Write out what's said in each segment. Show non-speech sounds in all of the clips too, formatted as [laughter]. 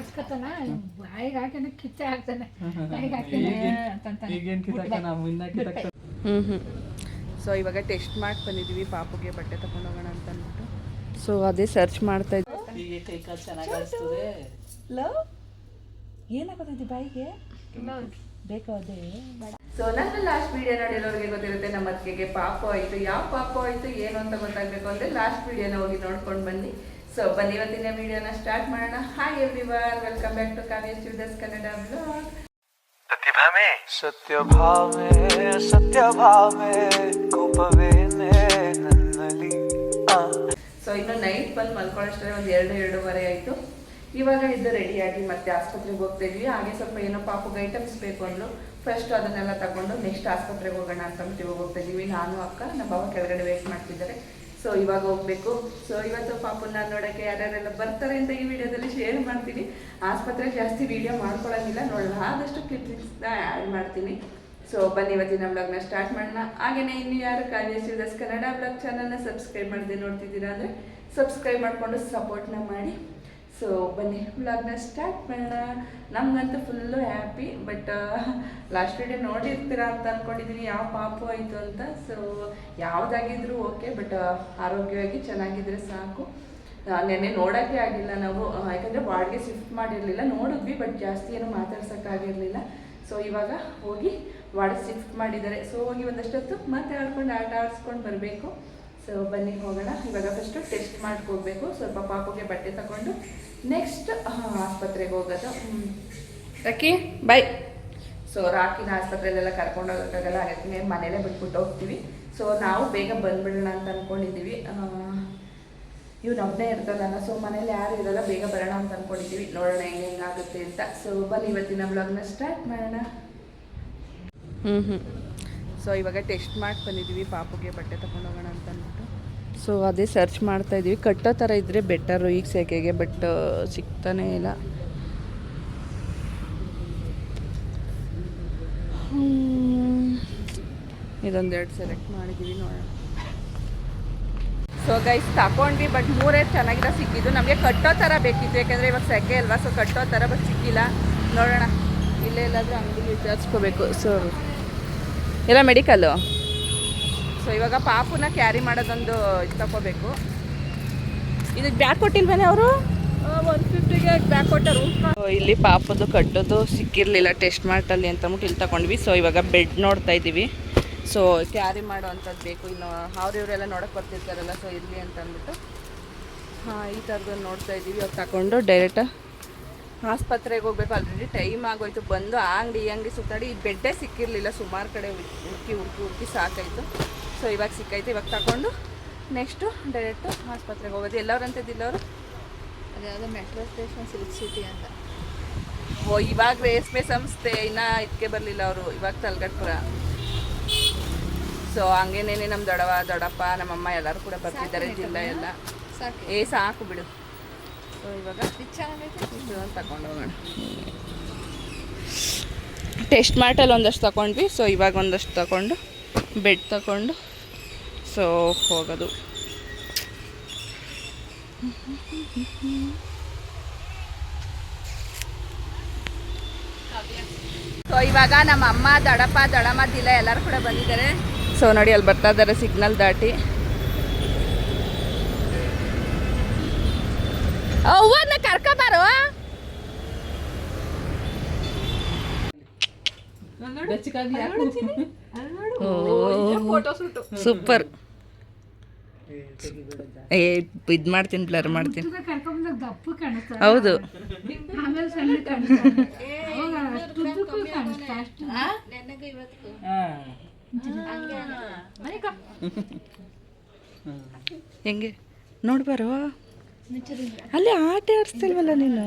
ಹಾಕ್ಸ್ಕೊತಾನ ಬಾಯಿಗೆ ಹಾಕಿನ ಕಿತ್ತೆ ಹಾಕ್ತಾನೆ. [laughs] ಬಾಯಿಗೆ ಹಾಕಿನ ಈಗೇನು ಕಿತ್ತಾಕ ನಾವು ಇನ್ನ ಕಿತ್ತಾಕ ಹ್ಞೂ ಹ್ಞೂ ಸೊ ಇವಾಗ ಟೆಸ್ಟ್ ಮಾಡಿ ಬಂದಿದ್ದೀವಿ ಪಾಪುಗೆ ಬಟ್ಟೆ ತಗೊಂಡೋಗೋಣ ಅಂತ ಅಂದ್ಬಿಟ್ಟು ಸೊ ಅದೇ ಸರ್ಚ್ ಮಾಡ್ತಾ ಇದ್ದೆ ಲವ್ ಏನಾಗೋದೈತಿ ಬಾಯಿಗೆ? ಬೇಕು ಅದೇ? ಸೊ ನನ್ನ ಲಾಸ್ಟ್ ವಿಡಿಯೋ ನೋಡಿರೋರಿಗೆ ಗೊತ್ತಿರುತ್ತೆ ನಮ್ಮ ಅತ್ತಿಗೆಗೆ ಪಾಪು ಆಯ್ತು. ಯಾವ ಪಾಪು ಆಯ್ತು ಏನು ಅಂತ ಗೊತ್ತಾಗ್ಬೇಕು ಅಂದ್ರೆ ಲಾಸ್ಟ್ ವಿಡಿಯೋನ ಹೋಗಿ ನೋಡ್ಕೊಂಡು ಬನ್ನಿ. ಸೊ ಬನ್ನಿ ಇವತ್ತಿನ ವಿಡಿಯೋನ ಸ್ಟಾರ್ಟ್ ಮಾಡೋಣ. Hi everyone welcome back to Kavya studios Kannada blog ಸತ್ಯ ಭಾವೆ ಸತ್ಯ ಭಾವೆ ಕೋಪವೇನೆ ನನ್ನಲ್ಲಿ. ಸೊ ಇನ್ನು ನೈಟ್ ಬಂದು ಮಲ್ಕೊಳ್ಳೋಷ್ಟರಲ್ಲಿ ಒಂದು ಎರಡು ಎರಡೂವರೆ ಆಯಿತು. ಇವಾಗ ಇದು ರೆಡಿಯಾಗಿ ಮತ್ತೆ ಆಸ್ಪತ್ರೆಗೆ ಹೋಗ್ತಾ ಇದ್ವಿ ಹಾಗೆ ಸ್ವಲ್ಪ ಏನೋ ಪಾಪುಗೆ ಐಟಮ್ಸ್ ಬೇಕು ಅಂದ್ರು ಫಸ್ಟ್ ಅದನ್ನೆಲ್ಲ ತಗೊಂಡು ನೆಕ್ಸ್ಟ್ ಆಸ್ಪತ್ರೆಗೆ ಹೋಗೋಣ ಅಂತ ಅಂದ್ಬಿಟ್ಟು ಹೋಗ್ತಾ ಇದೀವಿ ನಾನು ಅಕ್ಕ ನಮ್ಮ ಬಾಬಾ ಕೆಳಗಡೆ ವೇಟ್ ಮಾಡ್ತಿದ್ದಾರೆ. ಸೊ ಇವಾಗ ಹೋಗ್ಬೇಕು. ಸೊ ಇವತ್ತು ಪಾಪುನ ನೋಡೋಕ್ಕೆ ಯಾರ್ಯಾರೆಲ್ಲ ಬರ್ತಾರೆ ಅಂತ ಈ ವಿಡಿಯೋದಲ್ಲಿ ಶೇರ್ ಮಾಡ್ತೀನಿ. ಆಸ್ಪತ್ರೆ ಜಾಸ್ತಿ ವಿಡಿಯೋ ಮಾಡ್ಕೊಳ್ಳೋಂಗಿಲ್ಲ ನೋಡೋಣ ಆದಷ್ಟು ಕ್ಲಿಪ್ಸ್ನ ಆ್ಯಡ್ ಮಾಡ್ತೀನಿ. ಸೊ ಬನ್ನಿ ಇವತ್ತಿನ ಬ್ಲಾಗ್ನ ಸ್ಟಾರ್ಟ್ ಮಾಡೋಣ. ಹಾಗೆಯೇ ಇನ್ನು ಯಾರು ಶಿವದಾಸ್ ಕನ್ನಡ ಬ್ಲಾಗ್ ಚಾನಲ್ನ ಸಬ್ಸ್ಕ್ರೈಬ್ ಮಾಡದೆ ನೋಡ್ತಿದ್ದೀರಾ ಅಂದರೆ ಸಬ್ಸ್ಕ್ರೈಬ್ ಮಾಡಿಕೊಂಡು ಸಪೋರ್ಟ್ನ ಮಾಡಿ. ಸೊ ಬನ್ನಿ. ಬ್ಲಾಗ್ನ ಸ್ಟಾರ್ಟ್ ಮಾಡೋಣ. ನಮಗಂತೂ full happy but last day ನೋಡಿರ್ತೀರಾ ಅಂತ ಅಂದ್ಕೊಂಡಿದ್ದೀನಿ ಯಾವ ಪಾಪು ಆಯಿತು ಅಂತ. ಸೊ ಯಾವುದಾಗಿದ್ರೂ ಓಕೆ ಬಟ್ ಆರೋಗ್ಯವಾಗಿ ಚೆನ್ನಾಗಿದ್ರೆ ಸಾಕು. ನೆನ್ನೆ ನೋಡೋಕ್ಕೆ ಆಗಿಲ್ಲ ನಾವು. ಯಾಕಂದರೆ ವಾರ್ಡ್ಗೆ ಶಿಫ್ಟ್ ಮಾಡಿರಲಿಲ್ಲ. ನೋಡಿದ್ವಿ ಬಟ್ ಜಾಸ್ತಿ ಏನು ಮಾತಾಡ್ಸೋಕ್ಕಾಗಿರಲಿಲ್ಲ. ಸೊ ಇವಾಗ ಹೋಗಿ ವಾರ್ಡ್ ಶಿಫ್ಟ್ ಮಾಡಿದ್ದಾರೆ. ಸೊ ಹೋಗಿ ಒಂದಷ್ಟೊತ್ತು ಮಾತಾಡ್ಕೊಂಡು, ಆಟ ಆಡಿಸ್ಕೊಂಡು ಬರಬೇಕು. ಸೊ ಬನ್ನಿ ಹೋಗೋಣ. ಇವಾಗ ಫಸ್ಟು ಟೆಸ್ಟ್ ಮಾಡ್ಕೋಬೇಕು ಸ್ವಲ್ಪ ಪಾಪುಗೆ ಬಟ್ಟೆ ತಗೊಂಡು ನೆಕ್ಸ್ಟ್ ಆಸ್ಪತ್ರೆಗೆ ಹೋಗೋದು. ರಾಕಿ ಬಾಯ್ ಸೊ ರಾಕಿನ ಆಸ್ಪತ್ರೆಯಲ್ಲೆಲ್ಲ ಕರ್ಕೊಂಡು ಹೋಗೋಕ್ಕಾಗಲ್ಲ ಹಾಗಾಗಿ ಮನೇಲೇ ಬಿಟ್ಬಿಟ್ಟು ಹೋಗ್ತೀವಿ. ಸೊ ನಾವು ಬೇಗ ಬಂದ್ಬಿಡೋಣ ಅಂತ ಅಂದ್ಕೊಂಡಿದ್ದೀವಿ ಇವ್ ಒಬ್ಬನೇ ಇರ್ತದಲ್ಲ. ಸೊ ಮನೇಲಿ ಯಾರು ಇರಲ್ಲ ಬೇಗ ಬರೋಣ ಅಂತ ಅಂದ್ಕೊಂಡಿದ್ದೀವಿ ನೋಡೋಣ ಹೆಂಗೆ ಹೆಂಗಾಗುತ್ತೆ ಅಂತ. ಸೊ ಬನ್ನಿ ಇವತ್ತಿನ ಬ್ಲಾಗ್ನ ಸ್ಟಾರ್ಟ್ ಮಾಡೋಣ. ಹ್ಞೂ ಹ್ಞೂ ಸೊ ಇವಾಗ ಟೆಸ್ಟ್ ಮಾಡಿ ಬಂದಿದ್ದೀವಿ ಪಾಪುಗೆ ಬಟ್ಟೆ ತಗೊಂಡೋಗೋಣ ಅಂತ ಅಂದ್ಬಿಟ್ಟು. ಸೊ ಅದೇ ಸರ್ಚ್ ಮಾಡ್ತಾ ಇದ್ದೀವಿ ಕಟ್ಟೋ ಥರ ಇದ್ದರೆ ಬೆಟರು ಈಗ ಸೆಕೆಗೆ ಬಟ್ ಸಿಗ್ತಾನೇ ಇಲ್ಲ. ಇದೊಂದೆರಡು ಸೆಲೆಕ್ಟ್ ಮಾಡಿದ್ದೀವಿ ನೋಡೋಣ. ಸೊ ಗೈಸ್ ತಗೊಂಡ್ವಿ ಬಟ್ ಮೂರೇ ಚೆನ್ನಾಗಿರೋ ಸಿಕ್ಕಿದ್ದು. ನಮಗೆ ಕಟ್ಟೋ ಥರ ಬೇಕಿತ್ತು ಯಾಕೆಂದರೆ ಇವಾಗ ಸೆಕೆ ಅಲ್ವಾ ಸೊ ಕಟ್ಟೋ ಥರ ಬಟ್ ಸಿಕ್ಕಿಲ್ಲ. ನೋಡೋಣ. ಇಲ್ಲೇ ಎಲ್ಲಾದರೂ ಅಂಗಡಿಲಿ ವಿಚಾರಿಸ್ಕೋಬೇಕು ಸೊ ಇಲ್ಲ ಮೆಡಿಕಲ್ಲು ಸೊ ಇವಾಗ ಪಾಪುನ ಕ್ಯಾರಿ ಮಾಡೋದೊಂದು ಇದು ತಗೋಬೇಕು ಇದಕ್ಕೆ ಬ್ಯಾಗ್ ಕೊಟ್ಟಿಲ್ವೇನೆ ಅವರು? ಒನ್ ಫಿಫ್ಟಿಗೆ ಬ್ಯಾಗ್ ಕೊಟ್ಟರು. ಇಲ್ಲಿ ಪಾಪದು ಕಟ್ಟೋದು ಸಿಕ್ಕಿರಲಿಲ್ಲ ಟೆಸ್ಟ್ ಮಾಡ್ತಲ್ಲಿ ಅಂತ ಅಂದ್ಬಿಟ್ಟು ಇಲ್ಲಿ ತಗೊಂಡ್ವಿ. ಸೊ ಇವಾಗ ಬೆಡ್ ನೋಡ್ತಾ ಇದ್ದೀವಿ. ಸೊ ಕ್ಯಾರಿ ಮಾಡೋ ಅಂಥದ್ದು ಬೇಕು. ಇನ್ನು ಅವ್ರು ಇವರೆಲ್ಲ ನೋಡೋಕೆ ಬರ್ತಿರ್ತಾರಲ್ಲ ಸೊ ಇರಲಿ ಅಂತ ಅಂದ್ಬಿಟ್ಟು. ಹಾಂ ಈ ಥರದ್ದು ನೋಡ್ತಾ ಇದ್ದೀವಿ. ಅವ್ರು ತಗೊಂಡು ಡೈರೆಕ್ಟ್ ಆಸ್ಪತ್ರೆಗೆ ಹೋಗ್ಬೇಕು ಆಲ್ರೆಡಿ ಟೈಮ್ ಆಗೋಯ್ತು. ಬಂದು ಆ ಅಂಗಡಿ ಈ ಅಂಗಡಿ ಸುತ್ತಾಡಿ ಈ ಬೆಡ್ಡೇ ಸಿಕ್ಕಿರಲಿಲ್ಲ. ಸುಮಾರು ಕಡೆ ಹುಡುಕಿ ಹುಡುಕಿ ಹುಡುಕಿ ಸಾಕಾಯಿತು. ಸೊ ಇವಾಗ ಸಿಕ್ಕೈತೆ ಇವಾಗ ತಗೊಂಡು ನೆಕ್ಸ್ಟು ಡೈರೆಕ್ಟು ಆಸ್ಪತ್ರೆಗೆ ಹೋಗೋದು. ಎಲ್ಲವ್ರು ಅಂತಿದ್ದಿಲ್ಲವರು ಅದ್ಯಾವುದೋ ಮೆಟ್ರೋ ಸ್ಟೇಷನ್ ಸಿಲ್ಕ್ ಸಿಟಿ ಅಂತ. ಓ ಇವಾಗ ರೇಷ್ಮೆ ಸಂಸ್ಥೆ. ಇನ್ನೂ ಇದಕ್ಕೆ ಬರಲಿಲ್ಲ ಅವರು. ಇವಾಗ ತಲ್ಗಟ್ಪುರ. ಸೊ ಹಂಗೇನೇನೆ ನಮ್ಮ ದೊಡವ ದೊಡ್ಡಪ್ಪ ನಮ್ಮಮ್ಮ ಎಲ್ಲರೂ ಕೂಡ ಬರ್ತಿದ್ದಾರೆ. ಜಿಲ್ಲೆ ಎಲ್ಲ. ಸಾಕು. ಏ ಸಾಕು ಬಿಡು. ಸೊ ಇವಾಗ ಇದು ಚೆನ್ನಾಗೈತೆ ಇದೊಂದು ತಗೊಂಡು ಹೋಗೋಣ. ಟೆಸ್ಟ್ ಮಾರ್ಟಲ್ಲಿ ಒಂದಷ್ಟು ತಗೊಂಡ್ವಿ. ಸೊ ಇವಾಗ ಒಂದಷ್ಟು ತಗೊಂಡು ಬೆಡ್ ತಗೊಂಡು ಸೊ ಹೋಗೋದು. ಸೊ ಇವಾಗ ನಮ್ಮ ಅಮ್ಮ ದಡಪ್ಪ ದಡಮ್ಮ ದಿಲ ಎಲ್ಲರೂ ಕೂಡ ಬಂದಿದ್ದಾರೆ. ಸೊ ನೋಡಿ ಅಲ್ಲಿ ಬರ್ತಾ ಇದ್ದಾರೆ ಸಿಗ್ನಲ್ ದಾಟಿ. ಅವ್ವನ್ನ ಕರ್ಕೊಬಾರೋ ಸೂಪರ್ ಏ ಇದು ಮಾಡ್ತೀನಿ ಬ್ಲರ್ ಮಾಡ್ತೀನಿ. ಹೌದು. ಹೆಂಗೆ? ನೋಡ್ಬಾರೋ? ಅಲ್ಲಿ ಆಟ ಆಡಿಸ್ತಿಲ್ವಲ್ಲ ನೀನು?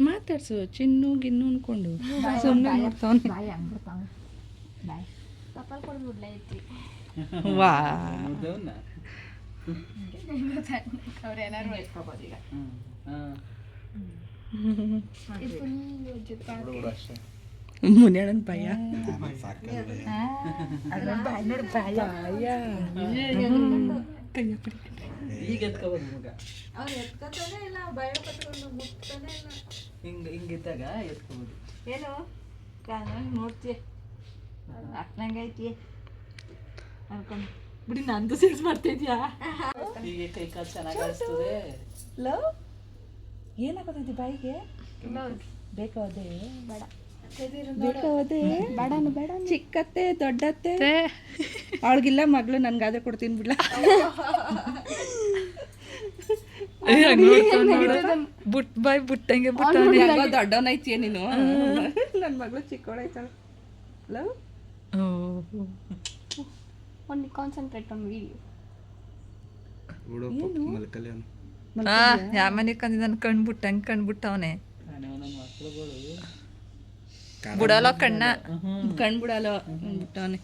ಮಾತಾಡ್ಸು ಚಿನ್ನು ಗಿನ್ನು ಅನ್ಕೊಂಡು. ಸುಮ್ಮನೆ ನೋಡ್ತಾವನೆ. ವಾ. ಮುನಿಯಣ್ಣನ ಭಯ ಅದ್ರ ನೋಡಿ ಬಾಯ ಈಗ ಎತ್ಕೋಬೋದು ಮಗ. ಅವ್ರು ಎತ್ಕೊತಾನೆ ಇಲ್ಲ ಭಯ ಪಟ್ಕೊಂಡು ಮುಟ್ತಾನೆ ಇಲ್ಲ. ಹಿಂಗೆ ಹಿಂಗಿದ್ದಾಗ ಎತ್ಕೋಬೋದು. ಏನು? ಕಾಣಂಗ್ ನೋಡ್ತೀಯ? ಅಟ್ನಂಗೈತಿ ಅನ್ಕೊಂಡು ಬಿಡಿ ನಂದು ಸೇಲ್ಸ್ ಮಾಡ್ತಿದ್ಯಾ ಹೀಗೆ ಕೈ ಕಾಲು ಚೆನ್ನಾಗಿ ಕಾಣಿಸ್ತಿದೆ ಲವ್? ಏನಾಗೋದೈತಿ ಬಾಯಿಗೆ? ಬೇಕಾದೆ ಬೇಡ. ಬೇಕಾದೆ ಬೇಡನು ಬೇಡ ಚಿಕ್ಕತ್ತೆ ದೊಡ್ಡತ್ತೆ? ಅವಳಿಗಿಲ್ಲ ಮಗಳು ನನ್ಗಾದ್ರೆ ಕೊಡ್ತೀನಿ ಬಿಡ್ಲ? ಬುಟ್ ಬಾಯ್ ಬುಟ್ಟಂಗೆ ಬುಟ್ಟ ದೊಡ್ಡವನೈತಿಯ ನೀನು? ನನ್ನ ಮಗಳು ಚಿಕ್ಕವಳೈತಾಳ love only concentrate on video yeah ಮನೆ ಕಂದಿದ್ದಾನೆ ಕಣ್ ಹಂಗೆ ಕಣ್ ಬಿಟ್ಟವನೆ ನಾನು ನನ್ನ ಮಕ್ಳುಗಳು. ಬಿಡಲ್ಲ ಕಣ್ಣ. ಕಣ್ ಬಿಡಲ್ಲ ಬಿಟ್ಟವನೆ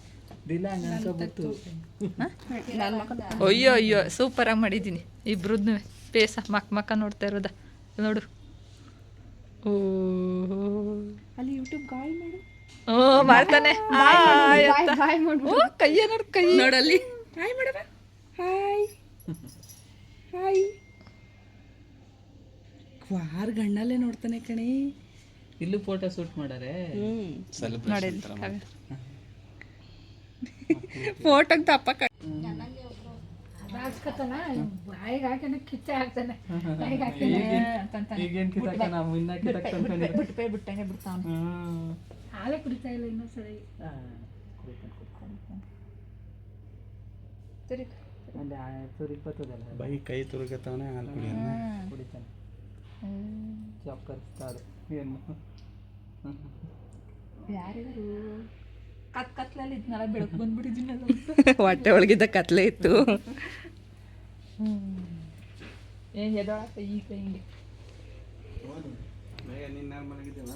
ಅಯ್ಯೋ ಅಯ್ಯೋ ಸೂಪರಾಗಿ ಮಾಡಿದ್ದೀನಿ. ಇಬ್ರದ್ದು ಪೇಸ ಮಕ್ ಮಕ್ಕ ನೋಡ್ತಾ ಇರೋದ. ನೋಡು. ಓ. ಅಲ್ಲಿ ಯೂಟ್ಯೂಬ್ ಗಾಳಿ ಮಾಡು. ಓ ಮಾಡ್ತಾನೆ. ಹಾಯ್ ಅಂತ. ಓ ಕೈಯ ನೋಡು ಕೈ ನೋಡಲ್ಲಿ ಹಾಯ್ ಮಾಡವ. ಹಾಯ್. ಹಾಯ್. ಕ್ವಾರ್ ಗಣ್ಣಲ್ಲೇ ನೋಡ್ತಾನೆ ಕಣೆ. ಇಲ್ಲೂ ಫೋಟೋ ಶೂಟ್ ಮಾಡಾರೆ? ಫೋಟೋಗ್ ದಪ್ಪ ಹಾಲೇ ಕುಡಿತಾ ಇಲ್ಲ ಇನ್ನೂ ಸರಿ. ಬೈ ಕೈ ತುರುಗತಾನೆ ಹಾಲು ಕುಡಿಯೋಣ ಕುಡಿತಾನೆ. ಜಾಬ್ ಕಲಿಸ್ತಾರೆ ಏನು? ಯಾರಿಗೂ ಕತ್ ಕತ್ಲಲ್ಲಿ ಇದ್ನಲ್ಲ ಬೆಳಕು ಬಂದ್ಬಿಟ್ಟಿದ್ದೀನಲ್ಲ [laughs] ಹೊಟ್ಟೆ ಒಳಗಿದ್ದ ಕತ್ಲೆ ಇತ್ತು. ಏ ಎದೊಳಕ ಈ ಕೈ ಹಿಂಗೆ ಬೇಗ ನಿನ್ನ ಮಲಗಿದ್ದೇವ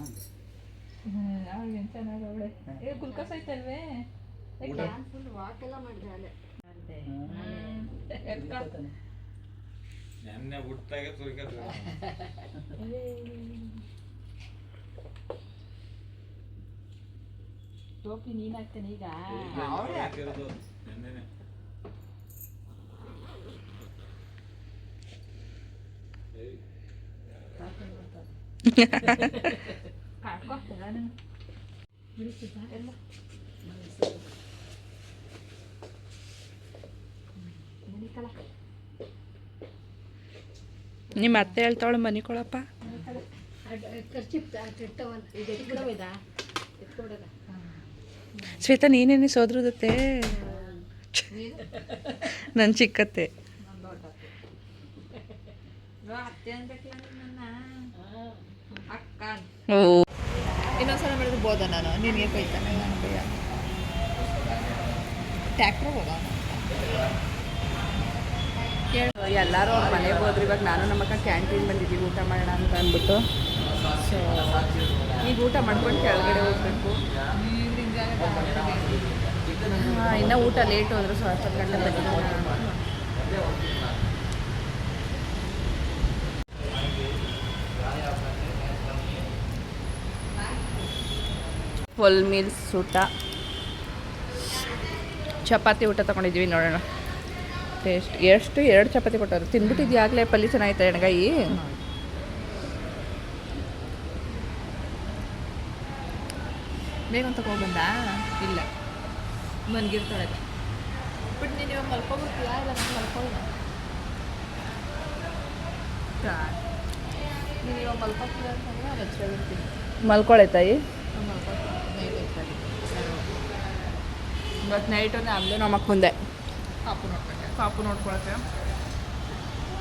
ಅವ್ಳಿಗೆ ಚೆನ್ನಾಗಿ ಅವಳೆ. ಏ ಗುಲ್ಕಸ್ ಐತಲ್ವೇ ಫುಲ್ ವಾಕ್ ಎಲ್ಲ ಮಾಡಿದೆ ಅಲ್ಲೇ. ನೆನ್ನೆ ಹುಟ್ಟಾಗೆ ತುರುಗತ್ತ ಟೋಪಿ ನೀನ್ ಹಾಕ್ತೇನೆ ಈಗ ನಿಮ್ಮ ಅತ್ತೆ ಹೇಳ್ತಾವಳು ಮನೆ ಕೊಳಪ್ಪ ಇದೆ ಕೂಡ. ಎತ್ಕೊಡೋದ ಎತ್ಕೊಡೋದ ಶ್ವೇತಾ ನೀನೇನೆ ಸೋದ್ರದತ್ತೆ? ನನ್ನ ಚಿಕ್ಕತ್ತೆ. ಓ. ಇನ್ನೊಂದ್ಸಲ ಮಾಡಿದ್ರೆ ಬೋದ ನಾನು. ನಿನಗೆ ಕೊಯ್ತಾನೆ ನಾನು ಭಯ ಟ್ಯಾಕ್ಟ್ರ್ ಹೋಗ ಎಲ್ಲರೂ ಅವ್ರ ಮನೆಗೆ ಹೋದ್ರು. ಇವಾಗ ನಾನು ನಮ್ಮ ಅಕ್ಕ ಕ್ಯಾಂಟೀನ್ ಬಂದಿದ್ದೀವಿ. ಊಟ ಮಾಡೋಣ ಅಂತ ಅಂದ್ಬಿಟ್ಟು. ಸೊ ಈಗ ಊಟ ಮಾಡ್ಕೊಂಡು ಕೆಳಗಡೆ ಹೋಗ್ಬೇಕು. ಇನ್ನೂ ಊಟ ಲೇಟ್ ಹೋದ್ರು ಸೊ ಹತ್ತು ಗಂಟೆ ಫುಲ್ ಮೀಲ್ಸ್ ಊಟ. ಚಪಾತಿ ಊಟ ತಗೊಂಡಿದ್ವಿ ನೋಡೋಣ. ಟೇಸ್ಟ್ ಎಷ್ಟು, ಎರಡು ಚಪಾತಿ ಕೊಟ್ಟರು ತಿಂದ್ಬಿಟ್ಟಿದ್ಯಾಗಲೇ ಪಲ್ಲಿ ಚೆನ್ನಾಗಿತ್ತು, ಎಣ್ಗಾಯಿ? ಬೇಗ ತಗೊಬಂದ? ಇಲ್ಲ. ಮನ್ಗಿರ್ತಾಳೆ ಬಟ್ ನೀನು ಇವಾಗ ಮಲ್ಕೊಬಿಡ್ತೀಯ ಇಲ್ಲ ನಾನು ಮಲ್ಕೊಳ್ಳ ನೀನು ಇವಾಗ ಮಲ್ಕೊತೀಯ ಅಂತಂದ್ರೆ ನಾನು ಎಚ್ಚರಿರ್ತೀನಿ ಮಲ್ಕೊಳೆ ತಾಯಿ? ಇವತ್ತು ನೈಟು ನಮ್ಮದು ನಮ್ಮ ಮುಂದೆ ಪಾಪು ನೋಡ್ಕೊಂಡೆ. ಪಾಪು ನೋಡ್ಕೊಳಕ್ಕೆ.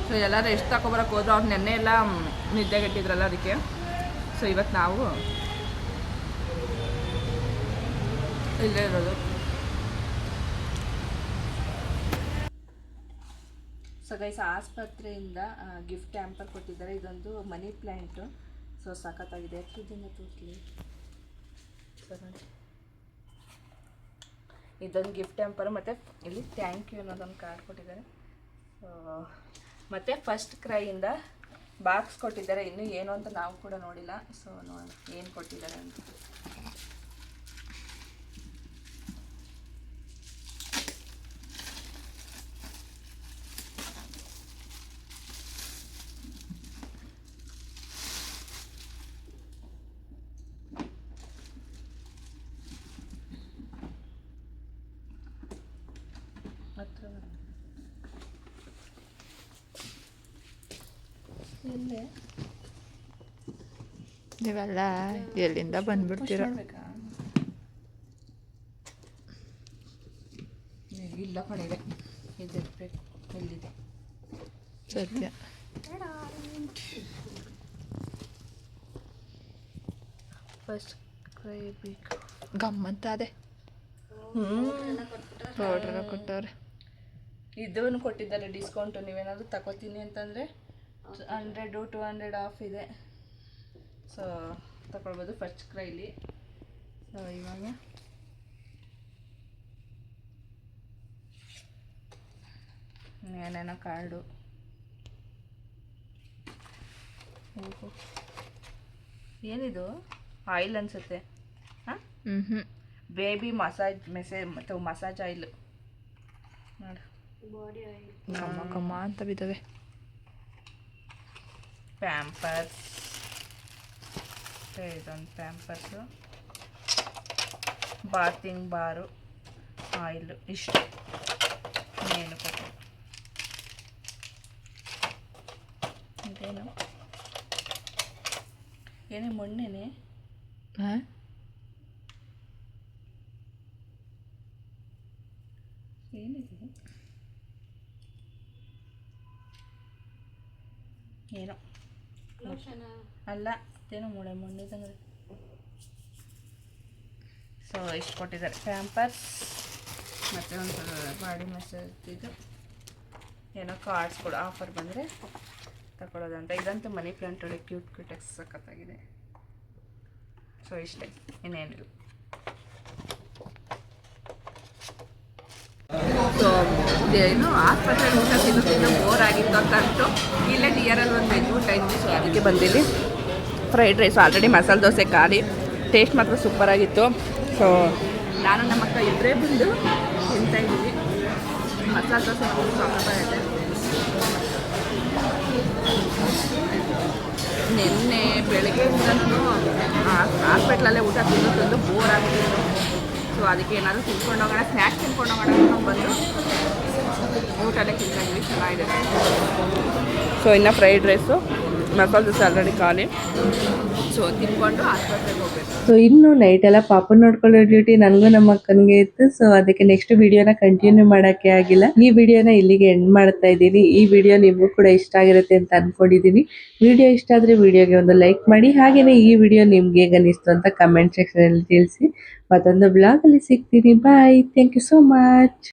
ಸೊ ಎಲ್ಲರೂ ಎಷ್ಟು ತಗೊಬರಕ್ಕೆ ಹೋದ್ರು ಅವ್ರು ನೆನ್ನೆ ಎಲ್ಲ ನಿದ್ದೆಗೆಟ್ಟಿದ್ರಲ್ಲ ಅದಕ್ಕೆ. ಸೊ ಇವತ್ತು ನಾವು ಇಲ್ಲೇ ಇರೋದು. ಸೊ ಗೈಸ್ ಆಸ್ಪತ್ರೆಯಿಂದ ಗಿಫ್ಟ್ ಟ್ಯಾಂಪರ್ ಕೊಟ್ಟಿದ್ದಾರೆ. ಇದೊಂದು ಮನಿ ಪ್ಲ್ಯಾಂಟು ಸೊ ಸಖತ್ತಾಗಿದೆ. ದಿನ ತೋರಿಸ್ಲಿ? ಇದೊಂದು ಗಿಫ್ಟ್ ಟ್ಯಾಂಪರ್ ಮತ್ತು ಇಲ್ಲಿ ಥ್ಯಾಂಕ್ ಯು ಅನ್ನೋದೊಂದು ಕಾರ್ಡ್ ಕೊಟ್ಟಿದ್ದಾರೆ. ಸೊ ಮತ್ತು ಫಸ್ಟ್ ಕ್ರೈಯಿಂದ ಬಾಕ್ಸ್ ಕೊಟ್ಟಿದ್ದಾರೆ. ಇನ್ನೂ ಏನು ಅಂತ ನಾವು ಕೂಡ ನೋಡಿಲ್ಲ. ಸೊ ನೋಡೋಣ ಏನು ಕೊಟ್ಟಿದ್ದಾರೆ ಅಂತ. ನೀವೆಲ್ಲ ಎಲ್ಲಿಂದ ಬಂದ್ಬಿಡ್ತೀರ? ಇಲ್ಲ ಕಣಿದೆ ಇದಿರ್ಬೇಕು ಎಲ್ಲಿದೆ? ಸತ್ಯ. ಫಸ್ಟ್ ಕ್ರೈ ಬೇಕು. ಗಮ್ಮಂತ ಅದೇ ಪೌಡ್ರ ಕೊಟ್ಟವ್ರೆ. ಇದನ್ನು ಕೊಟ್ಟಿದ್ದಾರೆ ಡಿಸ್ಕೌಂಟು ನೀವೇನಾದರೂ ತಗೋತೀನಿ ಅಂತಂದರೆ ಹಂಡ್ರೆಡು ಟು ಹಂಡ್ರೆಡ್ ಆಫ್ ಇದೆ. ಸೊ ತಗೊಳ್ಬೋದು ಫಸ್ಟ್ ಕ್ರೈಲಿ ಸೊ ಇವಾಗ. ಏನೇನೋ ಕಾರ್ಡು. ಏನಿದು? ಆಯಿಲ್ ಅನಿಸುತ್ತೆ. ಹಾಂ? ಹ್ಞೂ ಹ್ಞೂ ಬೇಬಿ ಮಸಾಜ್ ಮೆಸೇಜ್ ಮತ್ತು ಮಸಾಜ್ ಆಯಿಲ್. ನೋಡಿ. ಕಮ್ಮ ಕಮ್ಮ ಅಂತ ಬಿದ್ದಾವೆ. ಪ್ಯಾಂಪರ್ಸ್ ಇದೊಂದು ಪ್ಯಾಂಪರ್ಸು ಬಾತಿಂಗ್ ಬಾರು ಆಯಿಲು ಇಷ್ಟು ಏನು ಕೊಟ್ಟು ಇದೇನು ಏನೇ ಮೊನ್ನೆನೆ ಹಾಂ ಏನಿದೆ ಏನೋ ಅಲ್ಲ ಏನೋ ಮೂಳೆ ಮೊನ್ನೆದಂಗ್ರೆ ಸೊ ಇಷ್ಟು ಕೊಟ್ಟಿದ್ದಾರೆ. ಪ್ಯಾಂಪರ್ಸ್ ಮತ್ತು ಒಂದು ಬಾಡಿ ಮಸಾಜ್ ಇದು. ಏನೋ ಕಾರ್ಡ್ಸ್ಗಳು ಆಫರ್ ಬಂದರೆ ತಗೊಳ್ಳೋದಂತ ಇದಂತೂ ಮನಿ ಪ್ಲಾಂಟ್ ಒಳಗೆ ಕ್ಯೂಟ್ ಕ್ಯೂಟಾಗಿ ಸಖತ್ತಾಗಿದೆ. ಸೊ ಇಷ್ಟೇ. ಇನ್ನೇನಿಲ್ಲ. ಸೊ ಏನು ಆಸ್ಪತ್ರೆ ಊಟ ತಿನ್ನು ತಿನ್ನು ಬೋರ್ ಆಗಿತ್ತು ಅಂತ ಅಂದ್ಬಿಟ್ಟು ಇಲ್ಲೇ ನಿಯರಲ್ಲಿ ಒಂದು ವೆಜ್ ಊಟ ಇತ್ತು ಸೊ ಅದಕ್ಕೆ ಬಂದಿಲ್ಲಿ fried rice already masala dosa ಖಾಲಿ. ಟೇಸ್ಟ್ ಮಾತ್ರ ಸೂಪರ್ ಆಗಿತ್ತು. ಸೊ ನಾನು ನಮ್ಮ ಅಕ್ಕ ಇಬ್ಬರೇ ಬಂದು ತಿಂತಾ ಇದ್ದೀವಿ ಮಸಾಲೆ ದೋಸೆ ಸಖತ್ತಾಗಿದೆ ನಿನ್ನೆ ಬೆಳಗ್ಗೆಯಿಂದನೂ ಹಾಸ್ಪಿಟ್ಲಲ್ಲೇ ಊಟ ತಿಂದು ತಿಂದು ಬೋರ್ ಆಗಿತ್ತು. ಸೊ ಅದಕ್ಕೆ ಏನಾದರೂ ತಿನ್ಕೊಂಡು ಹೋಗೋಣ ಸ್ನ್ಯಾಕ್ಸ್ ತಿನ್ಕೊಂಡು ಹೋಗೋಣ ಅಂತ ಬಂದು ಚೆನ್ನಾಗಿದೆ ಸೊ ಇನ್ನು fried rice masala dosa already ಖಾಲಿ. ಸೊ ತಿನ್ಕೊಂಡು ಆಸ್ಪತ್ರೆಗೆ ಹೋಗ್ಬೇಕು. ಸೊ ಇನ್ನು ನೈಟ್ ಎಲ್ಲ ಪಾಪ ನೋಡ್ಕೊಳ್ಳೋ ಡ್ಯೂಟಿ ನನಗೂ ನಮ್ಮ ಅಕ್ಕನಿಗೆ ಇತ್ತು. ಸೊ ಅದಕ್ಕೆ ನೆಕ್ಸ್ಟ್ ವಿಡಿಯೋನ ಕಂಟಿನ್ಯೂ ಮಾಡಕ್ಕೆ ಆಗಿಲ್ಲ. ಈ ವಿಡಿಯೋನ ಇಲ್ಲಿಗೆ ಎಂಡ್ ಮಾಡ್ತಾ ಇದ್ದೀನಿ. ಈ ವಿಡಿಯೋ ನಿಮಗೂ ಕೂಡ ಇಷ್ಟ ಆಗಿರುತ್ತೆ ಅಂತ ಅನ್ಕೊಂಡಿದ್ದೀನಿ. ವಿಡಿಯೋ ಇಷ್ಟ ಆದ್ರೆ ವಿಡಿಯೋಗೆ ಒಂದು ಲೈಕ್ ಮಾಡಿ. ಹಾಗೆಯೇ ಈ ವಿಡಿಯೋ ನಿಮ್ಗೆ ಹೇಗೆ ಅನಿಸ್ತು ಅಂತ ಕಮೆಂಟ್ ಸೆಕ್ಷನ್ ಅಲ್ಲಿ ತಿಳಿಸಿ. ಮತ್ತೊಂದು ಬ್ಲಾಗ್ ಅಲ್ಲಿ ಸಿಗ್ತೀನಿ. Bye thank you so much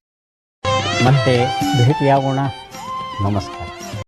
ಮತ್ತೆ ಭೇಟಿಯಾಗೋಣ ನಮಸ್ಕಾರ